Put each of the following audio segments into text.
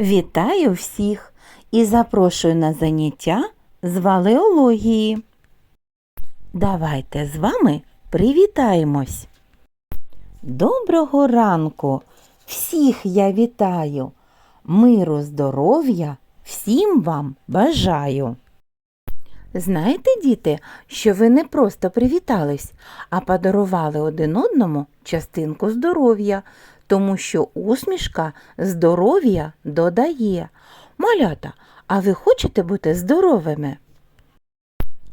Вітаю всіх і запрошую на заняття з валеології. Давайте з вами привітаємось. Доброго ранку! Всіх я вітаю! Миру, здоров'я всім вам бажаю! Знаєте, діти, що ви не просто привітались, а подарували один одному частинку здоров'я, тому що усмішка здоров'я додає. Малята, а ви хочете бути здоровими?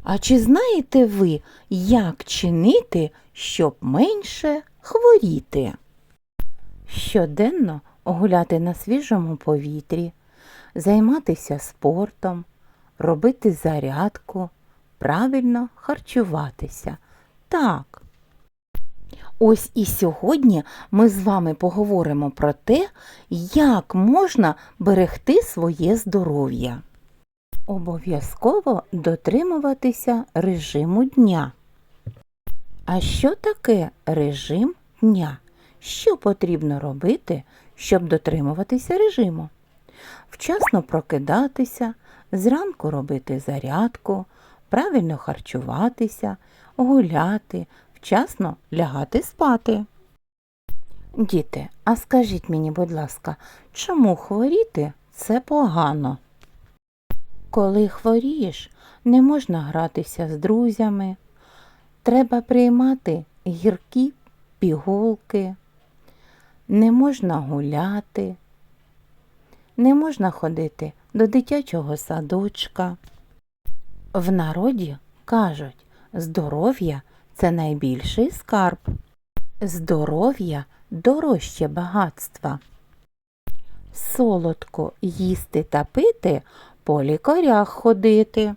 А чи знаєте ви, як чинити, щоб менше хворіти? Щоденно гуляти на свіжому повітрі, займатися спортом, робити зарядку, правильно харчуватися. Так. Ось і сьогодні ми з вами поговоримо про те, як можна берегти своє здоров'я. Обов'язково дотримуватися режиму дня. А що таке режим дня? Що потрібно робити, щоб дотримуватися режиму? Вчасно прокидатися, зранку робити зарядку, правильно харчуватися, гуляти, вчасно лягати спати. Діти, а скажіть мені, будь ласка, чому хворіти це погано? Коли хворієш, не можна гратися з друзями, треба приймати гіркі пігулки, не можна гуляти, не можна ходити до дитячого садочка. В народі кажуть, здоров'я це найбільший скарб. Здоров'я дорожче багатства. Солодко їсти та пити, по лікарях ходити.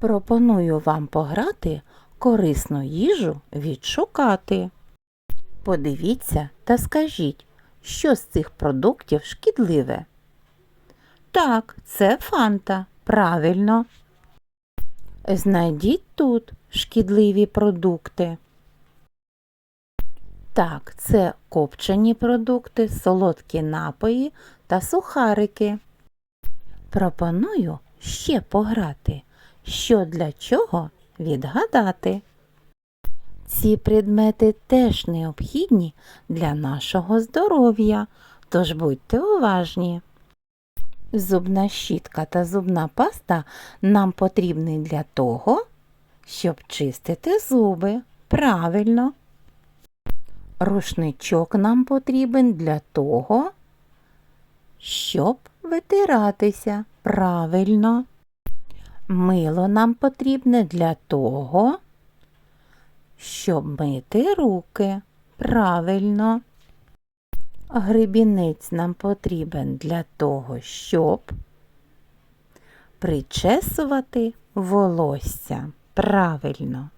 Пропоную вам пограти, корисну їжу відшукати. Подивіться та скажіть, що з цих продуктів шкідливе. Так, це фанта, правильно. Знайдіть тут шкідливі продукти. Так, це копчені продукти, солодкі напої та сухарики. Пропоную ще пограти, що для чого відгадати. Ці предмети теж необхідні для нашого здоров'я, тож будьте уважні. Зубна щітка та зубна паста нам потрібні для того, щоб чистити зуби. Правильно. Рушничок нам потрібен для того, щоб витиратися. Правильно. Мило нам потрібне для того, щоб мити руки. Правильно. Грибінець нам потрібен для того, щоб причесувати волосся. Правильно.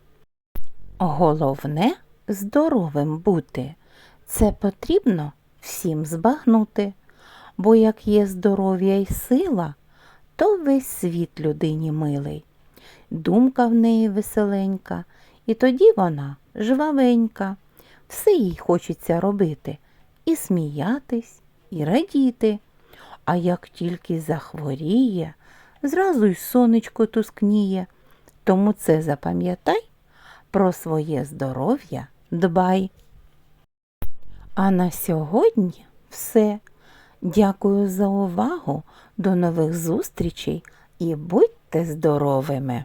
Головне здоровим бути. Це потрібно всім збагнути, бо як є здоров'я й сила, то весь світ людині милий. Думка в неї веселенька, і тоді вона жвавенька. Все їй хочеться робити і сміятись, і радіти. А як тільки захворіє, зразу й сонечко тускніє. Тому це запам'ятай, про своє здоров'я дбай. А на сьогодні все. Дякую за увагу. До нових зустрічей і будьте здоровими!